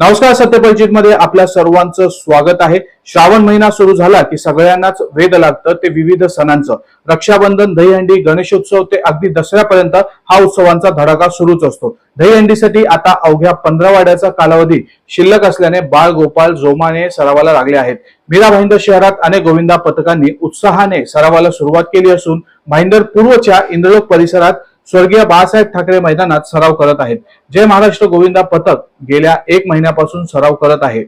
नमस्कार सत्यपरिचित मध्ये आपल्या सर्वांचं स्वागत आहे. श्रावण महिना सुरू झाला की सगळ्यांनाच वेद लागतं ते विविध सणांचं. रक्षाबंधन दहीहंडी गणेशोत्सव ते अगदी दसऱ्यापर्यंत हा उत्सवांचा धडाका सुरूच असतो. दहीहंडीसाठी आता अवघ्या पंधरा वाड्याचा कालावधी शिल्लक असल्याने बाळ गोपाळ जोमाने सरावाला लागले आहेत. मीरा भाईंदर शहरात अनेक गोविंदा पथकांनी उत्साहाने सरावाला सुरुवात केली असून भाईंदर पूर्वच्या इंद्रलोक परिसरात स्वर्गीय बाळासाहेब ठाकरे मैदानात सराव करत आहेत. जय महाराष्ट्र गोविंदा पथक गेल्या एक महिन्यापासून सराव करत आहे.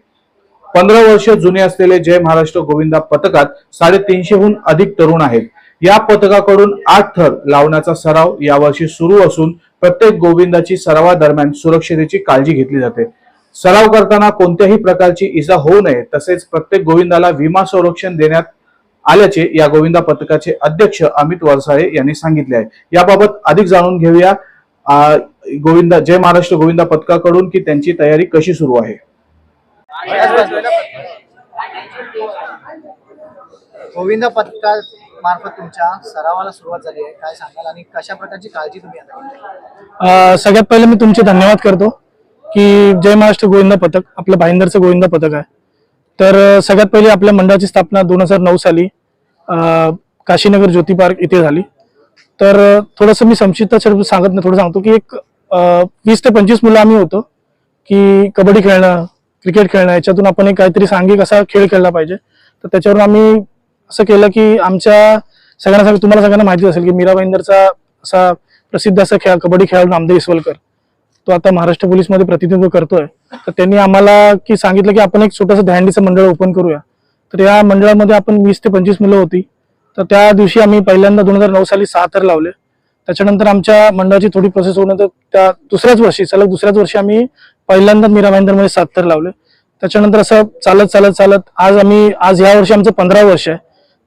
पंधरा वर्ष जुने असलेले जय महाराष्ट्र गोविंदा पथकात साडेतीनशेहून अधिक तरुण आहेत. या पथकाकडून आठ थर लावण्याचा सराव यावर्षी सुरू असून प्रत्येक गोविंदाची सरावादरम्यान सुरक्षतेची काळजी घेतली जाते. सराव करताना कोणत्याही प्रकारची इजा होऊ नये तसेच प्रत्येक गोविंदाला विमा संरक्षण देण्यात आल्याचे या गोविंदा पथकाचे अध्यक्ष अमित वरसाळे यांनी सांगितले आहे. याबाबत अधिक जाणून घेऊया. आ, गोविंदा जय महाराष्ट्र गोविंदा पथकाकडून की त्यांची तयारी कशी सुरू आहे? गोविंद पथका मार्फत तुमच्या सरावाला सुरुवात झाली आहे. काय सांगाल आणि कशा प्रकारची काळजी तुम्ही आता सगळ्यात पहिले मी तुमचे धन्यवाद करतो की जय महाराष्ट्र गोविंदा पथक आपलं भाईंदरचं गोविंदा पथक आहे. तर सगळ्यात पहिले आपल्या मंडळाची स्थापना दोन हजार नऊ साली काशीनगर ज्योती पार्क इथे झाली. तर थोडंसं मी संक्षिप्त सांगत नाही थोडं सांगतो की एक वीस ते पंचवीस मुलं आम्ही होतो की कबड्डी खेळणं क्रिकेट खेळणं याच्यातून आपण एक काहीतरी सांघिक असा खेळ खेळला पाहिजे. तर त्याच्यावरून आम्ही असं केलं की आमच्या सगळ्यांना तुम्हाला सगळ्यांना माहिती असेल की मीरा भाईंदरचा असा प्रसिद्ध असा खेळ कबड्डी खेळाडू नामदेव इसवलकर. तो आता महाराष्ट्र पोलीसमध्ये प्रतिनिधित्व करतोय. तर त्यांनी आम्हाला की सांगितलं की आपण एक छोटंसं दहंडीचं मंडळ ओपन करूया. तर या मंडळामध्ये आपण वीस ते पंचवीस मुलं होती. तर त्या दिवशी आम्ही पहिल्यांदा दोन हजार नऊ साली सहा लावले. त्याच्यानंतर आमच्या मंडळाची थोडी प्रोसेस होऊनंतर त्या दुसऱ्याच वर्षी सलग दुसऱ्याच वर्षी आम्ही पहिल्यांदा मीरा भाईंदरमध्ये सात लावले. त्याच्यानंतर असं चालत चालत चालत आज आम्ही आज ह्या वर्षी आमचं पंधरा वर्ष आहे.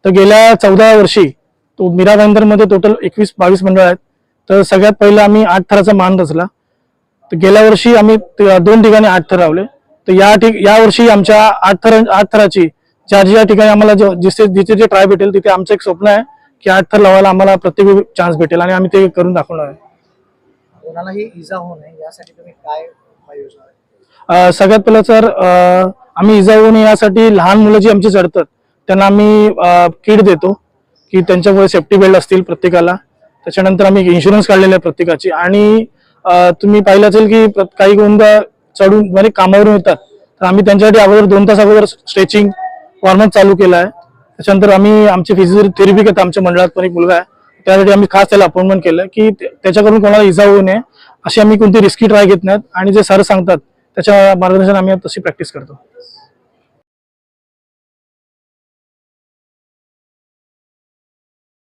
तर गेल्या चौदा वर्षी तो मीरा भाईंदरमध्ये टोटल एकवीस बावीस मंडळ आहेत. तर सगळ्यात पहिलं आम्ही आठ थराचा मान रचला. तर गेल्या वर्षी आम्ही दोन ठिकाणी आठ थर लावले. तर या ठिक या वर्षी आमच्या आठ थर आठ थराची ज्या ज्या ठिकाणी आम्हाला जो- जिथे जिथे जे ट्राय भेटेल तिथे आमचं एक स्वप्न आहे की आठ थर लावायला आम्हाला प्रत्येक चान्स भेटेल आणि आम्ही ते करून दाखवणार आहे. कोणालाही इजा होऊ नये यासाठी तुम्ही काय उपाययोजना सगळ्यात पहिलं अ, आम्ही इजा होऊ नये यासाठी लहान मुलं जी आमची चढतात त्यांना आम्ही किट देतो की त्यांच्यामुळे सेफ्टी बेल्ट असतील प्रत्येकाला. त्याच्यानंतर आम्ही इन्शुरन्स काढलेले आहे प्रत्येकाची आणि तुम्ही पाहिलं असेल की काही गोंदा चढून म्हणजे कामावरून येतात. तर आम्ही त्यांच्यासाठी अगोदर दोन तास अगोदर स्ट्रेचिंग वॉर्मअप चालू केला आहे. त्याच्यानंतर आम्ही आमचे फिजिओथेरपी घेतात आमच्या मंडळात पण एक मुलगा आहे. त्यासाठी आम्ही खास त्याला अपॉइंटमेंट केलं की त्याच्याकडून कोणाला इजा होऊ नये अशी आम्ही कोणती रिस्की ट्राय घेत नाहीत. आणि जे सर सांगतात त्याच्या मार्गदर्शन आम्ही तशी प्रॅक्टिस करतो.